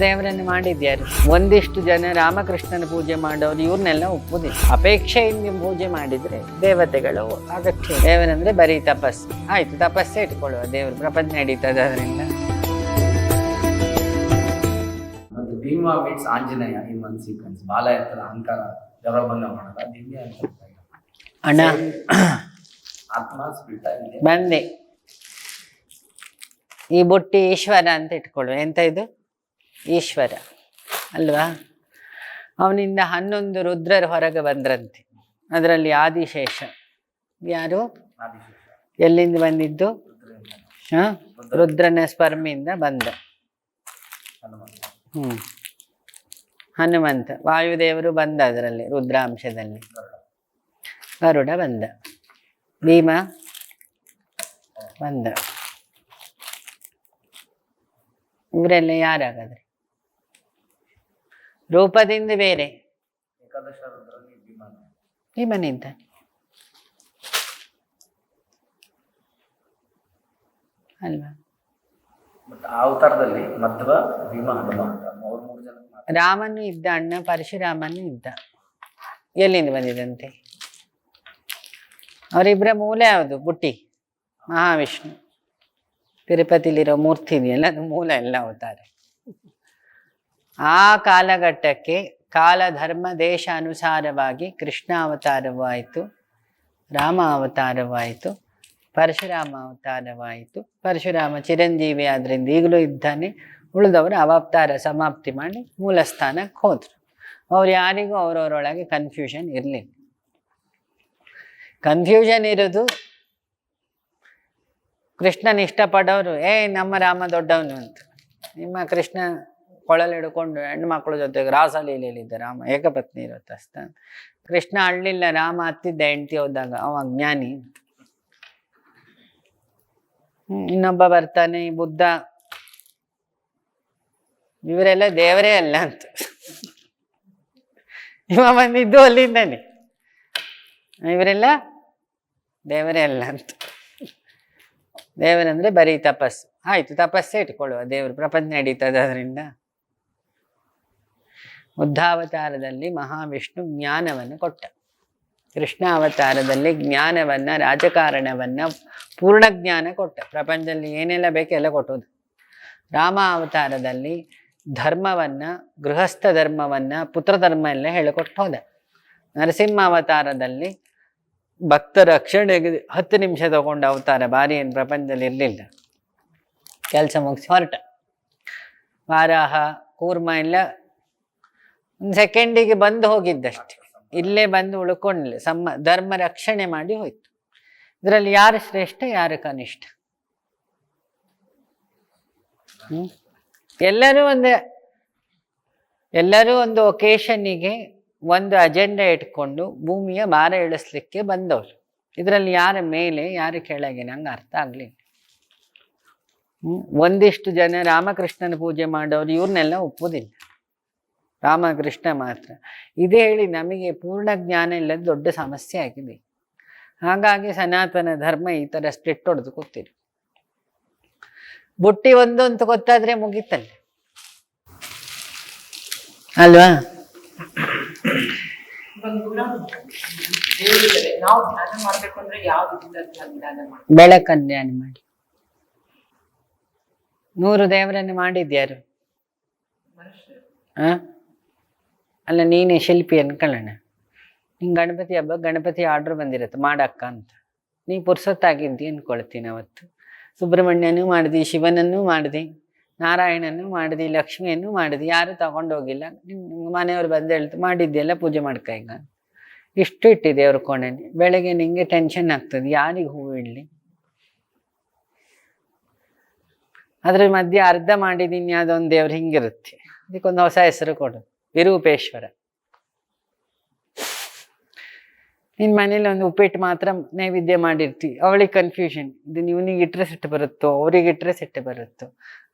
ದೇವರನ್ನು ಮಾಡಿದ್ಯಾರು? ಒಂದಿಷ್ಟು ಜನ ರಾಮಕೃಷ್ಣನ ಪೂಜೆ ಮಾಡೋರು ಇವ್ರನ್ನೆಲ್ಲ ಒಪ್ಪುದಿಲ್ಲ. ಅಪೇಕ್ಷೆಯಿಂದ ಪೂಜೆ ಮಾಡಿದ್ರೆ ದೇವತೆಗಳು ಅಗತ್ಯ ದೇವರಂದ್ರೆ ಬರೀ ತಪಸ್ಸು ಆಯ್ತು ತಪಸ್ಸೇ ಇಟ್ಕೊಳ್ಳುವ ದೇವರು ಪ್ರಪಂಚ ನಡೀತದೆ ಅದರಿಂದ. ಮತ್ತು ಭೀಮ ಮೀಟ್ಸ್ ಆಂಜನೇಯ ಸೀಕ್ವೆನ್ಸ್ ಬಾಲ ಎತ್ತರ ಅಹಂಕಾರ ಮಾಡಲ್ಲ ದಿವ್ಯ ಅಣ್ಣ. ಆತ್ಮ ಬಂದೆ. ಈ ಬುಟ್ಟಿ ಈಶ್ವರ ಅಂತ ಇಟ್ಕೊಳ್ಳುವ. ಎಂತ ಇದು? ಈಶ್ವರ, ಅಲ್ವಾ? ಅವನಿಂದ ಹನ್ನೊಂದು ರುದ್ರರು ಹೊರಗೆ ಬಂದ್ರಂತೆ. ಅದರಲ್ಲಿ ಆದಿಶೇಷ. ಯಾರು? ಎಲ್ಲಿಂದ ಬಂದಿದ್ದು? ಹ? ರುದ್ರನ ಸ್ಪರ್ಮಿಯಿಂದ ಬಂದ. ಹ್ಞೂ ಹನುಮಂತ, ವಾಯುದೇವರು ಬಂದ ಅದರಲ್ಲಿ, ರುದ್ರಾಂಶದಲ್ಲಿ. ಗರುಡ ಬಂದ. ಭೀಮ ಬಂದ. ಇವರೆಲ್ಲ ಯಾರಾಗಾದ್ರೆ? ರೂಪದಿಂದ ಬೇರೆ. ಏಕಾದಶ ರುದ್ರಲ್ಲಿ ಭೀಮನ ಭೀಮನಿಂದ ಅಲ್ವಾ? ಅವತಾರದಲ್ಲಿ ಮಧ್ವ ಭೀಮ. ರಾಮನು ಇದ್ದ, ಅಣ್ಣ ಪರಶುರಾಮನು ಇದ್ದ. ಎಲ್ಲಿಂದ ಬಂದಿದಂತೆ? ಅವರಿಬ್ಬರ ಮೂಲ ಯಾವುದು? ಬುಟ್ಟಿ. ಮಹಾವಿಷ್ಣು. ತಿರುಪತಿಲಿರೋ ಮೂರ್ತಿ ಇದೆಯಲ್ಲ, ಅದು ಮೂಲ ಎಲ್ಲ ಅವತಾರ. ಆ ಕಾಲಘಟ್ಟಕ್ಕೆ ಕಾಲ ಧರ್ಮ ದೇಶ ಅನುಸಾರವಾಗಿ ಕೃಷ್ಣ ಅವತಾರವಾಯಿತು, ರಾಮ ಅವತಾರವಾಯಿತು, ಪರಶುರಾಮ ಅವತಾರವಾಯಿತು. ಪರಶುರಾಮ ಚಿರಂಜೀವಿ ಆದ್ರಿಂದ ಈಗಲೂ ಇದ್ದಾನೆ. ಉಳಿದವರು ಅವತಾರ ಸಮಾಪ್ತಿ ಮಾಡಿ ಮೂಲ ಸ್ಥಾನಕ್ಕೆ ಹೋದ್ರು. ಅವ್ರು ಯಾರಿಗೂ ಅವರವರೊಳಗೆ ಕನ್ಫ್ಯೂಷನ್ ಇರಲಿಲ್ಲ. ಕನ್ಫ್ಯೂಷನ್ ಇರೋದು ಕೃಷ್ಣನ ಇಷ್ಟಪಡೋರು ಏ ನಮ್ಮ ರಾಮ ದೊಡ್ಡವನು ಅಂತ. ನಿಮ್ಮ ಕೃಷ್ಣ ಕೊಳಲು ಹಿಡ್ಕೊಂಡು ಹೆಣ್ಮಕ್ಳ ಜೊತೆಗೆ ರಾಸಲೀಲೆಯಲ್ಲಿದ್ದ ರಾಮ, ಏಕಪತ್ನಿ ಇರುತ್ತಸ್ತ ಕೃಷ್ಣ ಅಳ್ಳಿಲ್ಲ ರಾಮ ಹತ್ತಿದ್ದ ಹೆಂಡತಿ ಹೋದಾಗ ಅವ ಜ್ಞಾನಿ. ಇನ್ನೊಬ್ಬ ಬರ್ತಾನೆ ಬುದ್ಧ. ಇವರೆಲ್ಲ ದೇವರೇ ಅಲ್ಲ ಅಂತ. ಇವ ಬಂದಿದ್ದು ಅಲ್ಲಿಂದಾನೆ. ಇವರೆಲ್ಲ ದೇವರೇ ಅಲ್ಲ ಅಂತ. ದೇವರಂದ್ರೆ ಬರೀ ತಪಸ್ಸು. ಆಯ್ತು, ತಪಸ್ಸೇ ಇಟ್ಕೊಳ್ಳುವ ದೇವರು. ಪ್ರಪಂಚ ನಡೀತದೆ ಅದರಿಂದ. ಬುದ್ಧಾವತಾರದಲ್ಲಿ ಮಹಾವಿಷ್ಣು ಜ್ಞಾನವನ್ನು ಕೊಟ್ಟ. ಕೃಷ್ಣ ಅವತಾರದಲ್ಲಿ ಜ್ಞಾನವನ್ನ, ರಾಜಕಾರಣವನ್ನ ಪೂರ್ಣ ಜ್ಞಾನ ಕೊಟ್ಟ. ಪ್ರಪಂಚದಲ್ಲಿ ಏನೆಲ್ಲ ಬೇಕೆಲ್ಲ ಕೊಟ್ಟೋದು. ರಾಮ ಅವತಾರದಲ್ಲಿ ಧರ್ಮವನ್ನು, ಗೃಹಸ್ಥ ಧರ್ಮವನ್ನು, ಪುತ್ರ ಧರ್ಮ ಎಲ್ಲ ಹೇಳಿಕೊಟ್ಟು ಹೋದ. ನರಸಿಂಹ ಅವತಾರದಲ್ಲಿ ಭಕ್ತರ ರಕ್ಷಣೆಗೆ ಹತ್ತು ನಿಮಿಷ ತಗೊಂಡ ಅವತಾರ ಬಾರಿ ಏನು ಪ್ರಪಂಚದಲ್ಲಿ ಇರಲಿಲ್ಲ. ಕೆಲಸ ಮುಗಿಸಿ ಹೊರಟ. ವಾರಾಹ, ಕೂರ್ಮ ಎಲ್ಲ ಸೆಕೆಂಡಿಗೆ ಬಂದು ಹೋಗಿದ್ದಷ್ಟೆ. ಇಲ್ಲೇ ಬಂದು ಉಳ್ಕೊಂಡಿಲ್ಲ ಸಮ ಧರ್ಮ ರಕ್ಷಣೆ ಮಾಡಿ ಹೋಯ್ತು. ಇದರಲ್ಲಿ ಯಾರು ಶ್ರೇಷ್ಠ, ಯಾರು ಕನಿಷ್ಠ? ಎಲ್ಲರೂ ಒಂದು ಎಲ್ಲರೂ ಒಂದು ಒಕೇಶನ್ನಿಗೆ ಒಂದು ಅಜೆಂಡಾ ಇಟ್ಕೊಂಡು ಭೂಮಿಯ ಭಾರ ಇಳಿಸ್ಲಿಕ್ಕೆ ಬಂದವರು. ಇದರಲ್ಲಿ ಯಾರ ಮೇಲೆ, ಯಾರ ಕೆಳಗೆ, ನಂಗೆ ಅರ್ಥ ಆಗಲಿಲ್ಲ. ಒಂದಿಷ್ಟು ಜನ ರಾಮಕೃಷ್ಣನ ಪೂಜೆ ಮಾಡೋರು, ಇವ್ರನ್ನೆಲ್ಲ ಒಪ್ಪುದಿಲ್ಲ. ರಾಮಕೃಷ್ಣ ಮಾತ್ರ. ಇದೇ ಹೇಳಿ ನಮಗೆ ಪೂರ್ಣ ಜ್ಞಾನ ಇಲ್ಲದ ದೊಡ್ಡ ಸಮಸ್ಯೆ ಆಗಿದೆ. ಹಾಗಾಗಿ ಸನಾತನ ಧರ್ಮ ಈ ಥರ ಸ್ಟಿಟ್ ಹೊಡೆದು ಕೂತಿರು ಬುಟ್ಟಿ ಒಂದು ಅಂತ ಗೊತ್ತಾದ್ರೆ ಮುಗೀತಲ್ಲ. ಅಲ್ವಾ? ಬೆಳಕನ್ನು ಧ್ಯಾನ ಮಾಡಿ. ನೂರು ದೇವರನ್ನು ಮಾಡಿದ್ಯಾರು? ಹ? ಅಲ್ಲ, ನೀನೇ ಶಿಲ್ಪಿ ಅನ್ಕೊಳ್ಳೋಣ. ನಿಂಗೆ ಗಣಪತಿ ಹಬ್ಬ, ಗಣಪತಿ ಆರ್ಡ್ರ್ ಬಂದಿರುತ್ತೆ, ಮಾಡಕ್ಕ ಅಂತ. ನೀ ಪುರ್ಸೊತ್ತಾಗಿದ್ದಿ ಅಂದ್ಕೊಳ್ತೀನಿ ಅವತ್ತು? ಸುಬ್ರಹ್ಮಣ್ಯನೂ ಮಾಡಿದಿ, ಶಿವನನ್ನೂ ಮಾಡಿದಿ, ನಾರಾಯಣನೂ ಮಾಡಿದಿ, ಲಕ್ಷ್ಮಿಯನ್ನು ಮಾಡಿದಿ, ಯಾರು ತಗೊಂಡೋಗಿಲ್ಲ ನಿಮ್ಮ ಮನೆಯವ್ರು ಬಂದು ಹೇಳ್ತು, ಮಾಡಿದ್ದೆಲ್ಲ ಪೂಜೆ ಮಾಡ್ಕ ಈಗ. ಇಷ್ಟು ಇಟ್ಟಿದೆ ಅವ್ರ ಕೋಣೆನೆ ಬೆಳಗ್ಗೆ ನಿಂಗೆ ಟೆನ್ಷನ್ ಆಗ್ತದೆ, ಯಾರಿಗೆ ಹೂವು ಇಡಲಿ? ಅದ್ರ ಮಧ್ಯೆ ಅರ್ಧ ಮಾಡಿದ್ದೀನಿ ಅದೊಂದು ದೇವ್ರು ಹಿಂಗಿರುತ್ತೆ. ಅದಕ್ಕೊಂದು ಹೊಸ ಹೆಸರು ಕೊಡು. ವಿರೂಪೇಶ್ವರ ನಿನ್ನ ಮನೇಲಿ ಒಂದು ಉಪ್ಪಿಟ್ಟು ಮಾತ್ರ ನೈವೇದ್ಯ ಮಾಡಿರ್ತಿ. ಅವಳಿಗೆ ಕನ್ಫ್ಯೂಷನ್ ಇದು ಇವನಿಗೆ ಇಟ್ಟರೆ ಸಿಟ್ಟು ಬರುತ್ತೋ, ಅವ್ರಿಗೆ ಇಟ್ಟರೆ ಸಿಟ್ಟು ಬರುತ್ತೋ.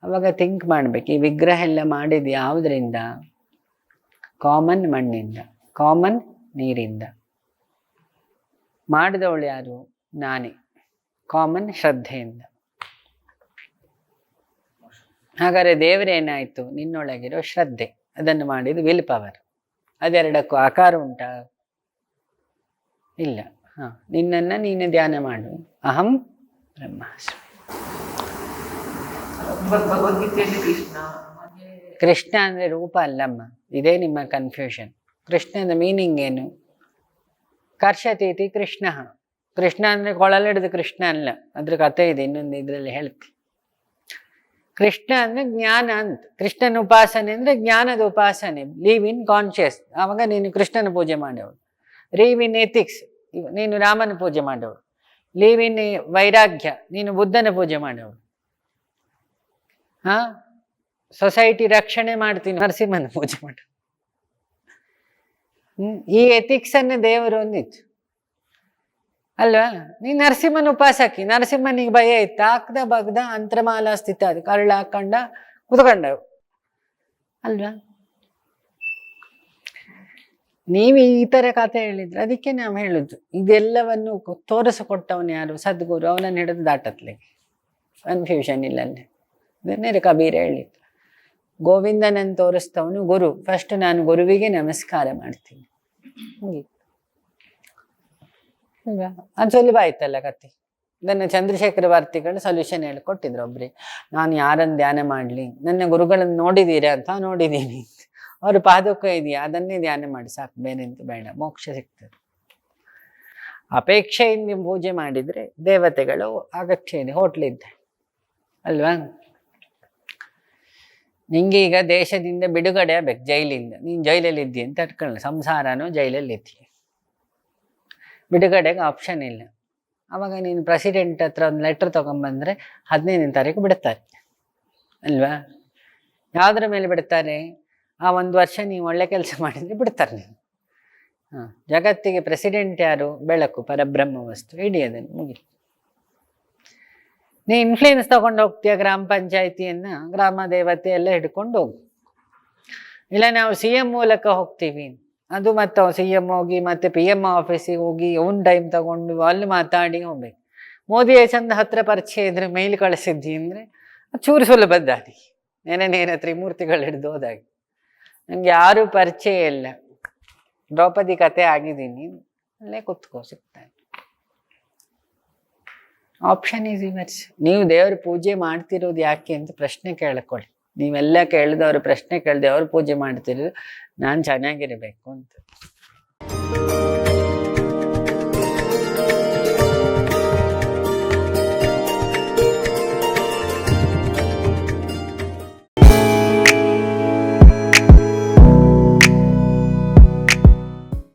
ಅವಾಗ ಥಿಂಕ್ ಮಾಡ್ಬೇಕು. ಈ ವಿಗ್ರಹ ಎಲ್ಲ ಮಾಡಿದ್ದು ಯಾವುದರಿಂದ? ಕಾಮನ್ ಮಣ್ಣಿಂದ ಕಾಮನ್ ನೀರಿಂದ. ಮಾಡಿದವಳು ಯಾರು? ನಾನೇ. ಕಾಮನ್ ಶ್ರದ್ಧೆಯಿಂದ. ಹಾಗಾದ್ರೆ ದೇವರೇನಾಯ್ತು? ನಿನ್ನೊಳಗಿರೋ ಶ್ರದ್ಧೆ. ಅದನ್ನು ಮಾಡಿದ ವಿಲ್ ಪವರ್ ಅದೆರಡಕ್ಕೂ ಆಕಾರ ಉಂಟಾ? ಇಲ್ಲ. ಹಾ ನಿನ್ನನ್ನು ನೀನು ಧ್ಯಾನ ಮಾಡು. ಅಹಂ ಬ್ರಹ್ಮಾಸ್ಮಿ. ಕೃಷ್ಣ. ಅಂದ್ರೆ ರೂಪ ಅಲ್ಲಮ್ಮ. ಇದೇ ನಿಮ್ಮ ಕನ್ಫ್ಯೂಷನ್ ಕೃಷ್ಣನ ಮೀನಿಂಗ್ ಏನು? ಕರ್ಷತೀತಿ ಕೃಷ್ಣ. ಕೃಷ್ಣ ಅಂದರೆ ಕೊಳಲಿಡಿದ ಕೃಷ್ಣ ಅಲ್ಲ. ಅದ್ರ ಕಥೆ ಇದೆ ಇನ್ನೊಂದು ಇದರಲ್ಲಿ ಹೇಳ್ತಿ ಕೃಷ್ಣ ಅಂದ್ರೆ ಜ್ಞಾನ ಅಂತ ಕೃಷ್ಣನ ಉಪಾಸನೆ ಅಂದ್ರೆ ಜ್ಞಾನದ ಉಪಾಸನೆ ಲೀವ್ ಇನ್ ಕಾನ್ಶಿಯಸ್ ಆವಾಗ ನೀನು ಕೃಷ್ಣನ ಪೂಜೆ ಮಾಡೋಳು ಲೀವ್ ಇನ್ ಎಥಿಕ್ಸ್ ನೀನು ರಾಮನ ಪೂಜೆ ಮಾಡೋಳು ಲೀವ್ ಇನ್ ವೈರಾಗ್ಯ ನೀನು ಬುದ್ಧನ ಪೂಜೆ ಮಾಡೋಳು ಹಾ ಸೊಸೈಟಿ ರಕ್ಷಣೆ ಮಾಡ್ತೀನಿ ನರಸಿಂಹನ ಪೂಜೆ ಮಾಡ ಹ್ಮ್ ಈ ಎಥಿಕ್ಸ್ ಅನ್ನ ದೇವರು ಒಂದಿತ್ತು ಅಲ್ವಾ? ನೀ ನರಸಿಂಹನ ಉಪಾಸಕಿ. ನರಸಿಂಹನಿಗೆ ಭಯ ಇತ್ತು? ಹಾಕ್ದ ಬಗ್ದ ಅಂತರಮಾಲ ಸ್ಥಿತ ಅದು. ಕರುಳ ಹಾಕೊಂಡ ಕುತ್ಕೊಂಡವು. ಅಲ್ವಾ? ನೀವು ಈ ತರ ಕಥೆ ಹೇಳಿದ್ರೆ ಅದಕ್ಕೆ ನಾವು ಹೇಳುದು. ಇದೆಲ್ಲವನ್ನು ತೋರಿಸಿಕೊಟ್ಟವನು ಯಾರು? ಸದ್ಗುರು. ಅವನನ್ನು ಹಿಡಿದು ದಾಟತ್ಲೆ. ಕನ್ಫ್ಯೂಷನ್ ಇಲ್ಲ ಅಲ್ಲಿ ಇದನ್ನೇ ಕಬೀರ ಹೇಳಿದ್ದು. ಗೋವಿಂದನನ್ನು ತೋರಿಸ್ತವನು ಗುರು. ಫಸ್ಟ್ ನಾನು ಗುರುವಿಗೆ ನಮಸ್ಕಾರ ಮಾಡ್ತೀನಿ. ಅಲ್ವಾ? ಅದು ಸುಲಭ ಆಯ್ತಲ್ಲ ಕತೆ ಇದನ್ನು ಚಂದ್ರಶೇಖರ ಭಾರತಿಗಳು ಸೊಲ್ಯೂಷನ್ ಹೇಳ್ಕೊಟ್ಟಿದ್ರು ಒಬ್ರಿಗೆ ನಾನು ಯಾರನ್ನು ಧ್ಯಾನ ಮಾಡಲಿ? ನನ್ನ ಗುರುಗಳನ್ನು ನೋಡಿದ್ದೀರಾ ಅಂತ ನೋಡಿದ್ದೀನಿ ಅವ್ರ ಪಾದಕ ಇದೆಯಾ? ಅದನ್ನೇ ಧ್ಯಾನ ಮಾಡಿ ಸಾಕು. ಬೇರೆ ಎಂತ ಬೇಡ. ಮೋಕ್ಷ ಸಿಗ್ತದೆ. ಅಪೇಕ್ಷೆಯಿಂದ ಪೂಜೆ ಮಾಡಿದರೆ ದೇವತೆಗಳು ಅಗತ್ಯ ಇದೆ ಹೋಟ್ಲಿದ್ದೆ ಅಲ್ವಾ? ನಿಂಗೆ ಈಗ ದೇಶದಿಂದ ಬಿಡುಗಡೆ ಆಗ್ಬೇಕು. ಜೈಲಿಂದ. ನೀನು ಜೈಲಲ್ಲಿ ಇದ್ದೀಯ ಅಂತ ಅಟ್ಕೊಳ್ಳ ಸಂಸಾರನೂ ಜೈಲಲ್ಲಿ ಇದ್ದೀಯ ಬಿಡುಗಡೆಗೆ ಆಪ್ಷನ್ ಇಲ್ಲ. ಅವಾಗ ನೀನು ಪ್ರೆಸಿಡೆಂಟ್ ಹತ್ರ ಒಂದು ಲೆಟ್ರ್ ತೊಗೊಂಬಂದರೆ ಹದಿನೈದನೇ ತಾರೀಕು ಬಿಡ್ತಾರೆ ಅಲ್ವಾ? ಯಾವುದ್ರ ಮೇಲೆ ಬಿಡ್ತಾರೆ ಆ ಒಂದು ವರ್ಷ ನೀವು ಒಳ್ಳೆ ಕೆಲಸ ಮಾಡಿದರೆ ಬಿಡ್ತಾರೆ ನೀವು ಹಾಂ, ಜಗತ್ತಿಗೆ ಪ್ರೆಸಿಡೆಂಟ್ ಯಾರು? ಬೆಳಕು, ಪರಬ್ರಹ್ಮ ವಸ್ತು, ಇಡೀ ಅದನ್ನು ಮುಗಿ ನೀ ಇನ್ಫ್ಲೂಯೆನ್ಸ್ ತೊಗೊಂಡು ಹೋಗ್ತೀಯ ಗ್ರಾಮ ಪಂಚಾಯಿತಿಯನ್ನು? ಗ್ರಾಮ ದೇವತೆ ಎಲ್ಲ ಹಿಡ್ಕೊಂಡು ಹೋಗು. ಇಲ್ಲ, ನಾವು ಸಿ ಎಂ ಮೂಲಕ ಹೋಗ್ತೀವಿ ಅದು ಮತ್ತೆ ಸಿ ಎಂ ಹೋಗಿ ಮತ್ತೆ ಪಿ ಎಂ ಆಫೀಸಿಗೆ ಹೋಗಿ ಅವ್ನ ಟೈಮ್ ತಗೊಂಡು ಅಲ್ಲಿ ಮಾತಾಡಿ ಹೋಗ್ಬೇಕು. ಮೋದಿ ಚಂದ ಹತ್ರ ಪರಿಚಯ ಇದ್ರೆ ಮೇಲ್ ಕಳಿಸಿದ್ದಿ ಅಂದರೆ ಚೂರು ಸುಲಭ ದಾರಿ ನೆನೆ ನೇರ ತ್ರಿಮೂರ್ತಿಗಳು ಹಿಡಿದು ಹೋದಾಗಿ. ನಂಗೆ ಯಾರು ಪರಿಚಯ ಇಲ್ಲ. ದ್ರೌಪದಿ ಕತೆ ಆಗಿದ್ದೀನಿ. ಅಲ್ಲೇ ಕುತ್ಕೋ ಸಿಗ್ತಾನೆ. ಆಪ್ಷನ್ ಇಸ್ ಇಮರ್ಸ್ ನೀವು ದೇವ್ರ ಪೂಜೆ ಮಾಡ್ತಿರೋದು ಯಾಕೆ ಅಂತ ಪ್ರಶ್ನೆ ಕೇಳ್ಕೊಳ್ಳಿ. ನೀವೆಲ್ಲ ಕೇಳಿದವರು ಪ್ರಶ್ನೆ ಕೇಳ್ದೆ ಅವ್ರು ಪೂಜೆ ಮಾಡ್ತಿರೋದು ನಾನು ಚೆನ್ನಾಗಿರ್ಬೇಕು ಅಂತ.